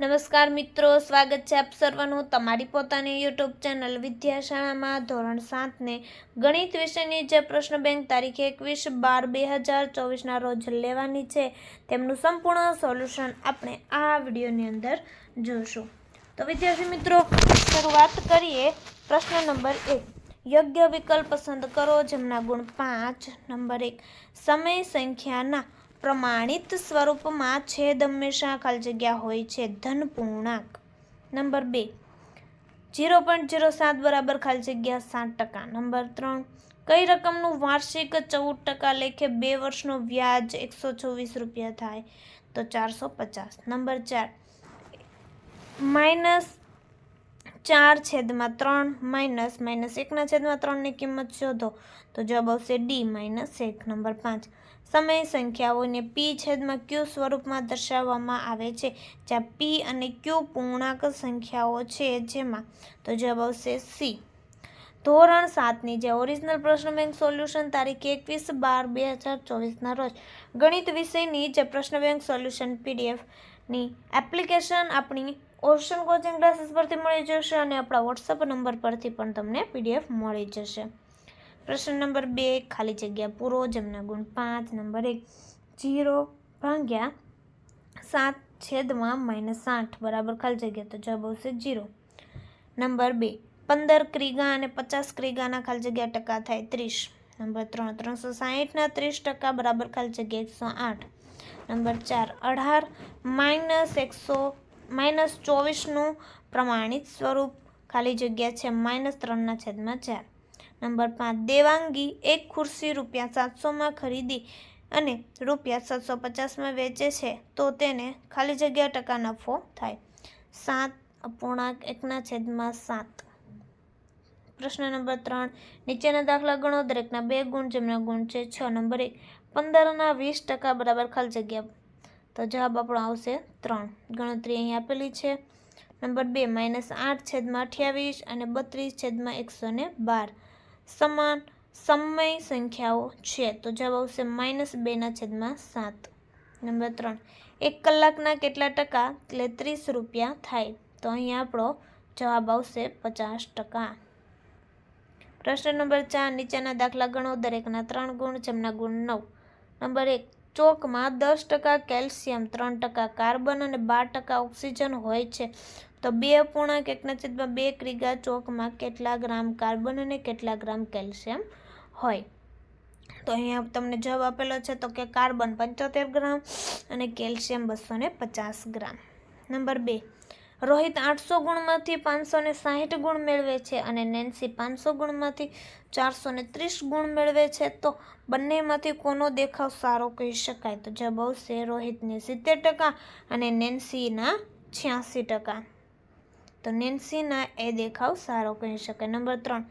નમસ્કાર મિત્રો, સ્વાગત છે આપ સર્વનું તમારી પોતાની યુટ્યુબ ચેનલ વિદ્યાશાળામાં ધોરણ સાતને. ગણિત વિષયની જે પ્રશ્ન બેંક તારીખ એકવીસ બાર બે હજાર ચોવીસના રોજ લેવાની છે, તેમનું સંપૂર્ણ સોલ્યુશન આપણે આ વિડીયોની અંદર જોશું. તો વિદ્યાર્થી મિત્રો, શરૂઆત કરીએ પ્રશ્ન નંબર એક. યોગ્ય વિકલ્પ પસંદ કરો, જેમના ગુણ પાંચ. નંબર એક, સમય સંખ્યાના. પ્રમાણિત સ્વરૂપમાં છેદ હંમેશા ખાલી જગ્યા હોય છે. ધન પૂર્ણાંક. નંબર બે. જીરો પોઈન્ટ જીરો સાત બરાબર ખાલી જગ્યા સાત ટકા. નંબર ત્રણ. કઈ રકમનું વાર્ષિક ચૌદ ટકા લેખે બે વર્ષનો વ્યાજ એકસો ચોવીસ રૂપિયા થાય? તો ચારસો પચાસ. નંબર ચાર. માઇનસ ચાર છેદમાં ત્રણ, માઇનસ માઇનસ એકના છેદમાં ત્રણની કિંમત શોધો. તો જવાબ આવશે ડી માઇનસ એક, નંબર પાંચ. સમય સંખ્યાઓને પી છેદમાં ક્યુ સ્વરૂપમાં દર્શાવવામાં આવે છે, જ્યાં પી અને ક્યુ પૂર્ણાંક સંખ્યાઓ છે જેમાં. તો જવાબ આવશે સી ધોરણ સાતની જે ઓરિજિનલ પ્રશ્ન બેંક સોલ્યુશન તારીખ એકવીસ બાર બે હજાર ચોવીસના રોજ. ગણિત વિષયની જે પ્રશ્ન બેંક સોલ્યુશન પીડીએફની એપ્લિકેશન આપણી ઓશન કોચિંગ ક્લાસીસ પરથી મળી જશે અને આપણા વોટ્સઅપ નંબર પરથી પણ તમને પીડીએફ મળી જશે. પ્રશ્ન નંબર બે, ખાલી જગ્યા પૂરો, જેમના ગુણ પાંચ. નંબર એક, જીરો ભાગ્યા સાત છેદમાં માઇનસ આઠ. બરાબર ખાલી જગ્યા તો જવાબ આવશે જીરો. નંબર બે પંદર ક્રિગા અને પચાસ ક્રિગાના ખાલી જગ્યા ટકા થાય ત્રીસ. નંબર ત્રણ, ત્રણસો સાહીઠના ત્રીસ ટકા બરાબર ખાલી જગ્યા એકસો આઠ. નંબર ચાર, અઢાર માઇનસ એકસો, માઇનસ ચોવીસનું પ્રમાણિત સ્વરૂપ ખાલી જગ્યા છે માઇનસ ત્રણના છેદમાં ચાર. નંબર પાંચ, દેવાંગી એક ખુરશી રૂપિયા સાતસોમાં ખરીદી અને રૂપિયા સાતસો પચાસમાં વેચે છે તો તેને ખાલી જગ્યા ટકા નફો થાય. સાત, અપૂર્ણાંક એકના છેદમાં સાત. પ્રશ્ન નંબર ત્રણ. નીચેના દાખલા ગણો. દરેકના બે ગુણ, જેમના ગુણ છે છ. નંબર એક, પંદરના વીસ ટકા બરાબર ખાલી જગ્યા. તો જવાબ આપણો આવશે ત્રણ. ગણતરી અહીં આપેલી છે. નંબર બે, માઇનસ આઠ છેદમાં અઠ્યાવીસ અને બત્રીસ છેદમાં એકસો ને બાર. સમાન સમય સંખ્યાઓ છે. તો જવાબ આવશે માઇનસ બેના છેદમાં સાત. નંબર ત્રણ, એક કલાકના કેટલા ટકા? એટલે ત્રીસ રૂપિયા થાય. તો અહીં આપણો જવાબ આવશે પચાસ ટકા. પ્રશ્ન નંબર ચાર, નીચેના દાખલા ગણો. દરેકના ત્રણ ગુણ જેમના ગુણ નવ. નંબર એક, ચોકમાં દસ ટકા કેલ્શિયમ, ત્રણ ટકા કાર્બન અને બાર ટકા ઓક્સિજન હોય છે. તો બે પૂર્ણાંક એકના છેદમાં બે ક્રિગા ચોકમાં કેટલા ગ્રામ કાર્બન અને કેટલા ગ્રામ કેલ્શિયમ હોય? તો અહીંયા તમને જવાબ આપેલો છે તો કે કાર્બન પંચોતેર ગ્રામ અને કેલ્શિયમ બસો ને પચાસ ગ્રામ. નંબર બે રોહિત આઠસો ગુણમાંથી પાંચસો ને સાહીઠ ગુણ મેળવે છે અને નેન્સી પાંચસો ગુણમાંથી ચારસો ને ત્રીસ ગુણ મેળવે છે. તો બંનેમાંથી કોનો દેખાવ સારો કહી શકાય? તો જવાબ આવશે રોહિતને સિત્તેર ટકા અને નેન્સીના છ્યાસી ટકા. તો નેન્સીના એ દેખાવ સારો કહી શકાય. નંબર ત્રણ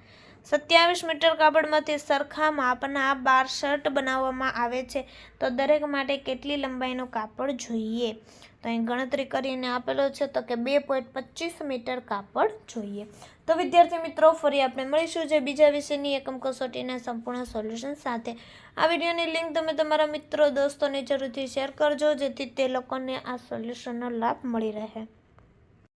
સત્યાવીસ મીટર કાપડમાંથી સરખા માપના બાર શર્ટ બનાવવામાં આવે છે. તો દરેક માટે કેટલી લંબાઈનું કાપડ જોઈએ? તો અહીં ગણતરી કરીને આપેલો છે તો કે બે પોઈન્ટ પચીસ મીટર કાપડ જોઈએ. તો વિદ્યાર્થી મિત્રો, ફરી આપણે મળીશું જે બીજા વિષયની એકમ કસોટીના સંપૂર્ણ સોલ્યુશન સાથે. આ વિડીયોની લિંક તમે તમારા મિત્રો, દોસ્તોને જરૂરથી શેર કરજો, જેથી તે લોકોને આ સોલ્યુશનનો લાભ મળી રહે.